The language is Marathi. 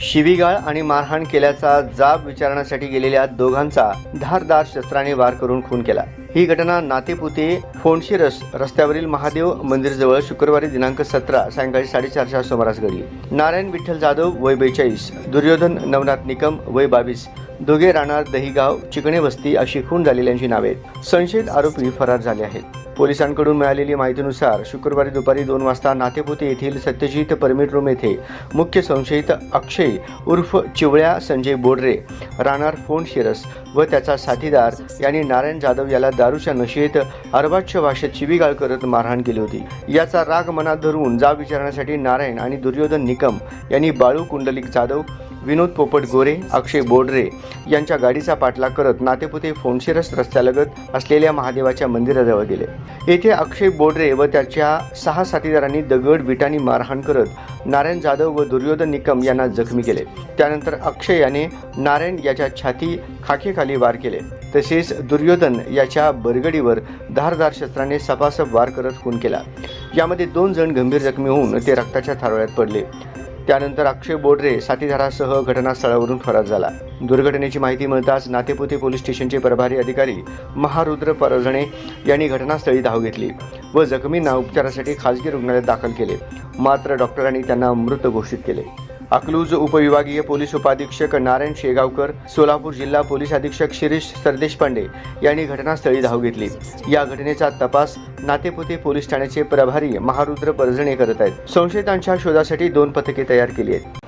शिवीगाळ आणि मारहाण केल्याचा जाब विचारण्यासाठी गेलेल्या दोघांचा धारदार शस्त्राने वार करून खून केला. ही घटना नातेपुते फोणशिरस रस्त्यावरील महादेव मंदिरजवळ शुक्रवारी दिनांक सतरा सायंकाळी साडेचारच्या सुमारास घडली. नारायण विठ्ठल जाधव वय बेचाळीस दुर्योधन नवनाथ निकम वय बावीस दोघे राहणार दहिगाव चिकणे वस्ती अशी खून झालेल्यांची नावे. संशयित आरोपी फरार झाले आहेत. पोलिसांकडून मिळालेली माहितीनुसार शुक्रवारी दुपारी दोन वाजता नातेपुते येथील सत्यजित परमिट रूम येथे मुख्य संशयित अक्षय उर्फ चिवळ्या संजय बोडरे राहणार फोन शिरस व त्याचा साथीदार यांनी नारायण जाधव याला दारूच्या नशेत अर्वाच्य भाषेत शिवीगाळ करत मारहाण केली होती. याचा राग मनात धरून जाब विचारण्यासाठी नारायण आणि दुर्योधन निकम यांनी बाळू कुंडलिक जाधव विनोद पोपट गोरे अक्षय बोडरे यांच्या गाडीचा पाठलाग करत नातेपुते फोनशिरस रस्त्यालगत असलेल्या महादेवाच्या मंदिराजवळ गेले. येथे अक्षय बोडरे व त्याच्या सहा साथीदारांनी दगड विटांनी मारहाण करत नारायण जाधव व दुर्योधन निकम यांना जखमी केले. त्यानंतर अक्षय याने नारायण याच्या छाती खाकेखाली वार केले. तसेच दुर्योधन याच्या बरगडीवर धारदार शस्त्राने सपासप वार करत खून केला. यामध्ये दोन जण गंभीर जखमी होऊन ते रक्ताच्या थारोळ्यात पडले. त्यानंतर अक्षय बोडरे साथीदारासह घटनास्थळावरून फरार झाला. दुर्घटनेची माहिती मिळताच नातेपुते पोलीस स्टेशनचे प्रभारी अधिकारी महारुद्र परजणे यांनी घटनास्थळी धाव घेतली व जखमींना उपचारासाठी खासगी रुग्णालयात दाखल केले. मात्र डॉक्टरांनी त्यांना मृत घोषित केले. अकलूज उपविभागीय पोलीस उपाधीक्षक नारायण शेगावकर सोलापूर जिल्हा पोलीस अधीक्षक शिरीष सरदेशपांडे यांनी घटनास्थळी धाव घेतली. या घटनेचा तपास नातेपुते पोलीस ठाण्याचे प्रभारी महारुद्र परजणे करत आहेत. संशयितांच्या शोधासाठी दोन पथके तयार केली आहेत.